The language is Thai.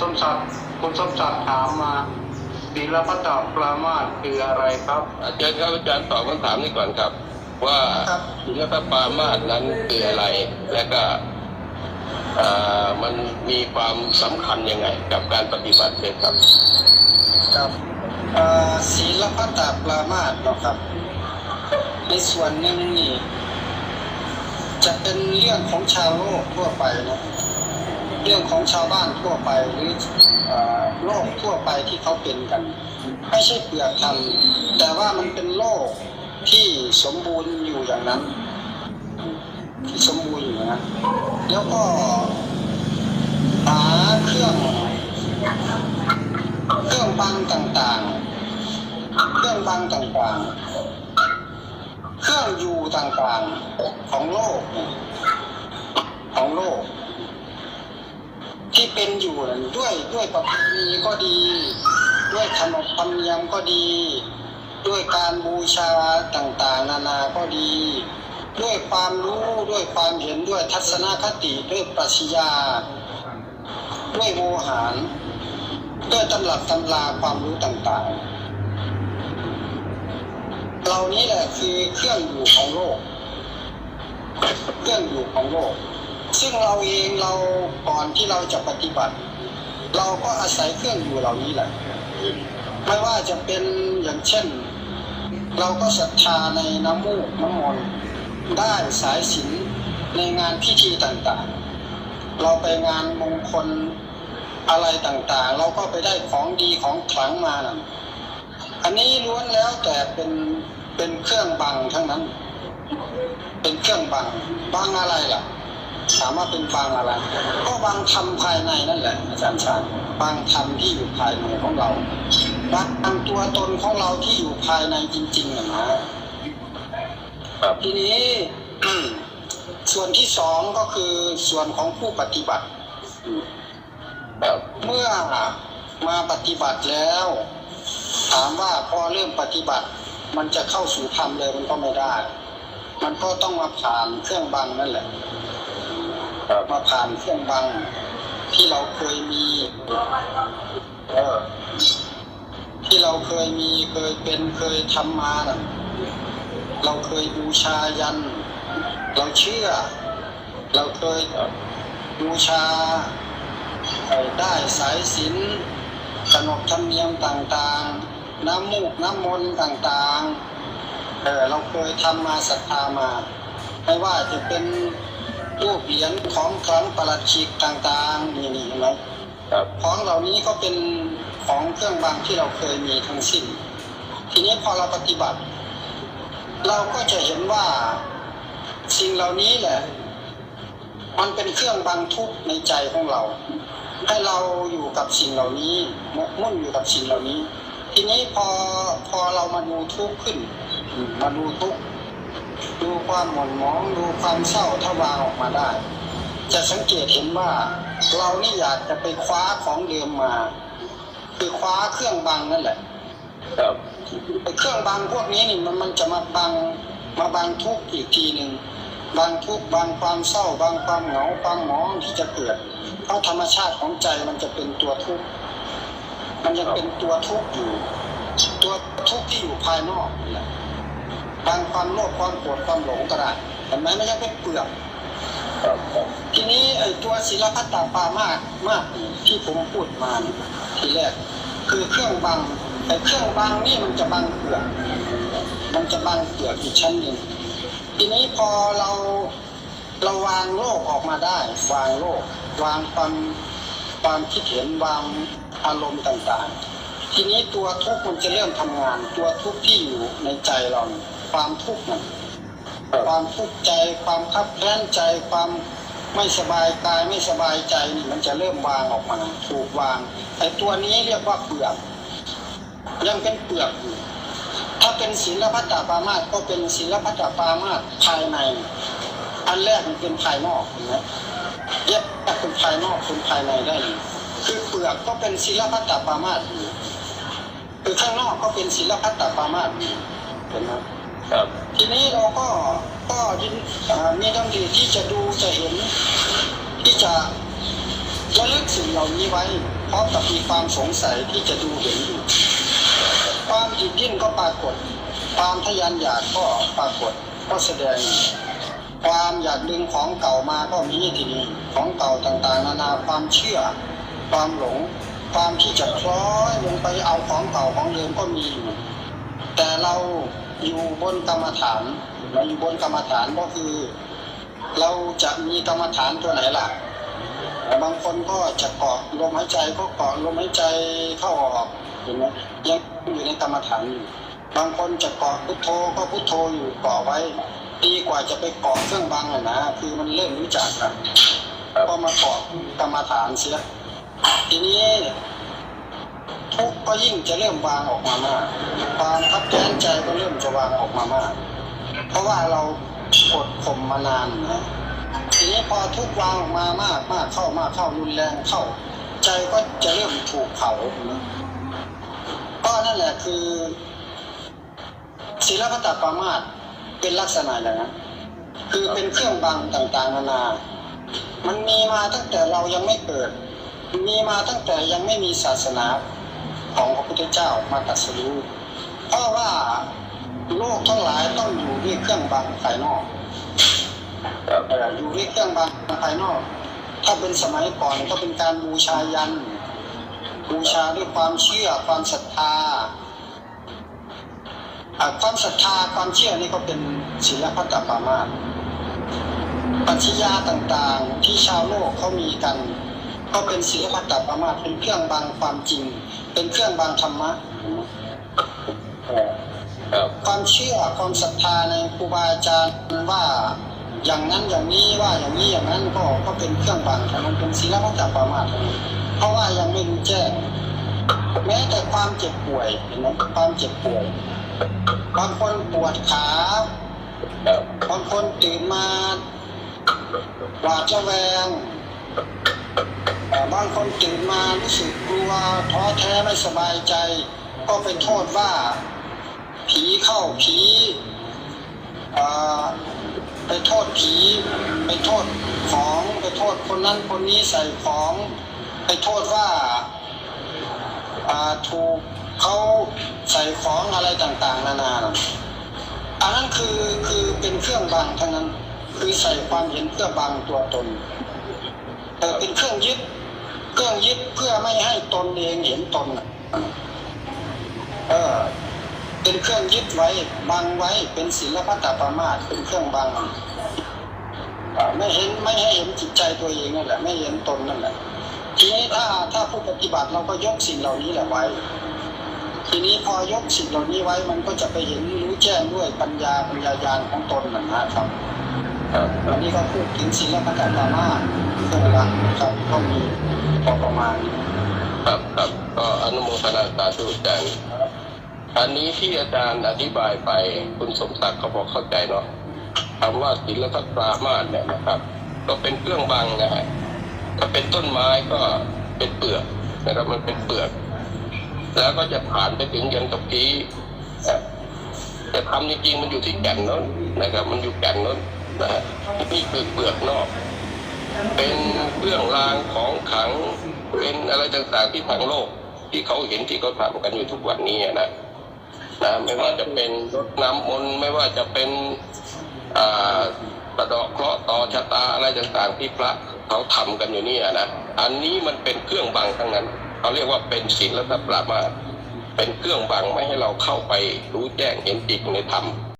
สมศักดิ์คุณสมศักดิ์ถามมาศีลพัตตปรามาสคืออะไรครับ อาจารย์ครับอาจารย์ตอบคำถามนี้ก่อนครับ ว่าครับศีลปามาสนั้นคืออะไร และก็เอ่อมันมีความสำคัญยังไง กับการปฏิบัติเลยครับครับเอ่อศีลพัตตปรามาสเนาะครับ ในส่วนหนึ่งนี่จะเป็นเรื่องของชาวโลกทั่วไปเนาะ เรื่องของชาวบ้านทั่วไปหรือโลกทั่วไปที่เขาเป็นกัน ไม่ใช่เปลือกธรรมแต่ว่ามันเป็นโลกที่สมบูรณ์อยู่อย่างนั้น ที่สมบูรณ์อยู่นั้นแล้วก็หาเครื่องเครื่องบังต่างๆ เครื่องบังต่างๆ เครื่องอยู่ต่างๆของโลก ของโลก ที่เป็นอยู่ด้วยด้วยประเพณีก็ดี ด้วยขนบธรรมเนียมก็ดี ด้วยการบูชาต่างๆ นานาก็ดี ด้วยความรู้ด้วยความเห็นด้วยทัศนคติด้วยปรัชญาด้วยโมหารด้วยตำรับตำราความรู้ต่างๆ เหล่านี้แหละคือเครื่องอยู่ของโลก เครื่องอยู่ของโลก ซึ่งเราเองเราก่อนที่เราจะปฏิบัติ เราก็อาศัยเครื่องอยู่เหล่านี้แหละ ไม่ว่าจะเป็นอย่างเช่น เราก็ศรัทธาในน้ำมูกน้ำมนต์ได้สายสิญจนในงานพิธีต่างๆ เราไปงานมงคลอะไรต่างๆ เราก็ไปได้ของดีของขลังมานั่นอันนี้ล้วนแล้วแต่เป็นเป็นเครื่องบังทั้งนั้น เป็นเครื่องบังบังอะไรล่ะ ถามว่าเป็นบังอะไร ก็บังธรรมภายในนั่นแหละอาจารย์ชาญบังธรรมที่อยู่ภายในของเราบังตัวตนของเราที่อยู่ภายในจริงๆนะนะครับทีนี้ส่วนที่สองก็คือส่วนของผู้ปฏิบัติครับเมื่อมาปฏิบัติแล้ว ถามว่าพอเริ่มปฏิบัติ มันจะเข้าสู่ธรรมเลยมันก็ไม่ได้ มันก็ต้องมาผ่านเครื่องบังนั่นแหละครับ มาผ่านเครื่องบัง ที่เราเคยมีเออที่เราเคยมีเคยเป็นเคยทำมานะเราเคยบูชายัน เราเชื่อ เราเคยบูชาได้สายสิญจนขนบธรรมเนียมต่างๆ น้ำมูกน้ำมนต์ต่างๆ เออเราเคยทำมาศรัทธามา ไม่ว่าจะเป็น รูปเหรียญของครั้งประหลัดฉีกต่างๆนี่นี่เห็นไหมครับของเหล่านี้ก็เป็นของเครื่องบางที่เราเคยมีทั้งสิ้น ทีนี้พอเราปฏิบัติ เราก็จะเห็นว่าสิ่งเหล่านี้แหละ มันเป็นเครื่องบังทุกข์ในใจของเรา ให้เราอยู่กับสิ่งเหล่านี้หมกมุ่นอยู่กับสิ่งเหล่านี้ ทีนี้พอพอเรามาดูทุกข์ขึ้น มาดูทุกข์ ดูความหม่นหมองดูความเศร้าถ้าวางออกมาได้ จะสังเกตเห็นว่า เรานี่อยากจะไปคว้าของเดิมมา คือคว้าเครื่องบังนั่นแหละครับไอ้เครื่องบังพวกนี้นี่มันมันจะมาบังมาบังทุกข์อีกทีหนึ่งบังทุกข์บังความเศร้าบังความเหงาความหมองที่จะเกิดเพราะธรรมชาติของใจมันจะเป็นตัวทุกข์มันยังเป็นตัวทุกข์อยู่ ตัวทุกข์ที่อยู่ภายนอกนี่แหละ บางความโลภความโกรธความหลงก็ได้เห็นไหมไม่ใช่เป็นเปลือกครับครับทีนี้ไอ้ตัวศิลพัตตาปามากมากที่ผมพูดมาเนี่ยทีแรกคือเครื่องบังไอ้เครื่องบังนี่มันจะบังเปลือกมันจะบังเปลือกอีกชั้นหนึ่งทีนี้พอเราเราวางโลกออกมาได้ วางโลก วางความความคิดเห็นวางอารมณ์ต่างๆ ทีนี้ตัวทุกข์มันจะเริ่มทำงาน ตัวทุกข์ที่อยู่ในใจเราเนี่ย ความทุกข์นั้นความทุกข์ใจความคับแค้นใจความไม่สบายกายไม่สบายใจนี่มันจะเริ่มวางออกมาถูกวางไอ้ตัวนี้เรียกว่าเปลือกยังเป็นเปลือกอยู่ถ้าเป็นศีลพัตตาปามาสก็เป็นศีลพัตตาปามาสภายใน อันแรกมันเป็นภายนอกเห็นไหมแยกเป็นภายนอกเป็นภายในได้เลยคือเปลือกก็เป็นศีลพัตตาปามาสอยู่คือข้างนอกก็เป็นศีลพัตตาปามาสอยู่เห็นไหม ครับ ทีนี้เราก็ก็ยินมีดำริที่จะดูจะเห็น ที่จะระลึกสิ่งเหล่านี้ไว้พร้อมกับมีความสงสัยที่จะดูเห็นอยู่ ความหยิบยิ่นก็ปรากฏ ความทะยานอยากก็ปรากฏก็แสดง ความอยากดึงของเก่ามาก็มีทีนี้ของเก่าต่างๆ นานาความเชื่อ ความหลง ความที่จะคล้อยลงไปเอาของเก่าของเดิมก็มีอยู่แต่เรา อยู่บนกรรมฐานเราอยู่บนกรรมฐานก็คือ เราจะมีกรรมฐานตัวไหนล่ะบางคนก็จะเกาะลมหายใจก็เกาะลมหายใจเข้าออกเห็นไหมยังอยู่ในกรรมฐานอยู่บางคนจะเกาะพุทโธก็พุทโธอยู่เกาะไว้ดีกว่าจะไปเกาะเครื่องบังอะนะ คือมันเริ่มรู้จักอะก็มาเกาะกรรมฐานเสียทีนี้ ทุกข์ก็ยิ่งจะเริ่มวางออกมามาก ความคับแค้นใจก็เริ่มจะวางออกมามาก เพราะว่าเรากดข่มมานานนะทีนี้พอทุกวางออกมามากมากเข้ามากเข้ารุนแรงเข้า ใจก็จะเริ่มถูกเผานะก็นั่นแหละคือศีลพัตตปรามาสเป็นลักษณะอย่างนั้นคือเป็นเครื่องบังต่างๆนานา มันมีมาตั้งแต่เรายังไม่เกิด มีมาตั้งแต่ยังไม่มีศาสนา ของพระพุทธเจ้ามาตรัสรู้เพราะว่าโลกทั้งหลายต้องอยู่ด้วยเครื่องบังภายนอกอยู่ด้วยเครื่องบังภายนอก ถ้าเป็นสมัยก่อนก็เป็นการบูชายันบูชาด้วยความเชื่อความศรัทธาความศรัทธาความเชื่อนี่ก็เป็นศีลพัตตปรามาสปรัชญาต่างๆที่ชาวโลกเขามีกัน ก็เป็นศีลพัตตปรามาสเป็นเครื่องบังความจริง เป็นเครื่องบังธรรมะเอ่อครับความเชื่อความศรัทธาในครูบาอาจารย์ว่าอย่างนั้นอย่างนี้ว่าอย่างนี้อย่างนั้นก็ก็เป็นเครื่องบังเท่านั้นเป็นศีลพัตตปรามาสเท่านั้นเพราะว่ายังไม่รู้แจ้งแม้แต่ความเจ็บป่วยเห็นไหมความเจ็บป่วยบางคนปวดขาครับบางคนตื่นมาหวาดระแวงเอ่อ บางคนตื่นมารู้สึกกลัวท้อแท้ไม่สบายใจ ก็ไปโทษว่า ผีเข้าผีไปโทษผี ไปโทษของ ไปโทษคนนั้นคนนี้ใส่ของ ไปโทษว่าถูกเขาใส่ของอะไรต่างๆ นานาอันนั้นคือคือเป็นเครื่องบังทั้งนั้น คือใส่ความเห็นเพื่อบังตัวตน แต่เป็นเครื่องยึด เครื่องยึดเพื่อไม่ให้ตนเองเห็นตนเออเป็นเครื่องยึดไว้บังไว้เป็นศีลพัตตปรามาสเป็นเครื่องบังไม่เห็นไม่ให้เห็นจิตใจตัวเองนั่นแหละ ไม่เห็นตนนั่นแหละทีนี้ถ้าถ้าผู้ปฏิบัติเราก็ยกสิ่งเหล่านี้แหละไว้ ทีนี้พอยกสิ่งเหล่านี้ไว้มันก็จะไปเห็นรู้แจ้งด้วยปัญญาปัญญายาณของตนนะนะครับ วันนี้ก็พูดถึงศีลพัตตปรามาสเครื่องบังนะครับก็มีพอประมาณ ครับครับก็อนุโมทนาสาธุอาจารย์อันนี้ที่อาจารย์อธิบายไปคุณสมศักดิ์เขาบอกเข้าใจเนาะคำว่าศีลพัตตปรามาสเนี่ยนะครับ ก็เป็นเครื่องบังนะฮะถ้าเป็นต้นไม้ก็เป็นเปลือกนะครับมันเป็นเปลือก แล้วก็จะผ่านไปถึงยันตะกี้แต่ทำจริงๆมันอยู่ที่แก่นโน้นนะครับ มันอยู่แก่นโน้น นะนี่คือเปลือกนอก เป็นเครื่องรางของขลังเป็นอะไรต่างๆที่ทางโลก ที่เขาเห็นที่เขาทำกันอยู่ทุกวันนี้นะนะไม่ว่าจะเป็นรดน้ำมนต์ไม่ว่าจะเป็นอ่าประดอกเคราะห์ต่อชะตาอะไรต่างๆ ที่พระเขาทำกันอยู่นี่นะอันนี้มันเป็นเครื่องบังทั้งนั้นเขาเรียกว่าเป็นศีลและปรามาเป็นเครื่องบังไม่ให้เราเข้าไปรู้แจ้งเห็นจริงในธรรม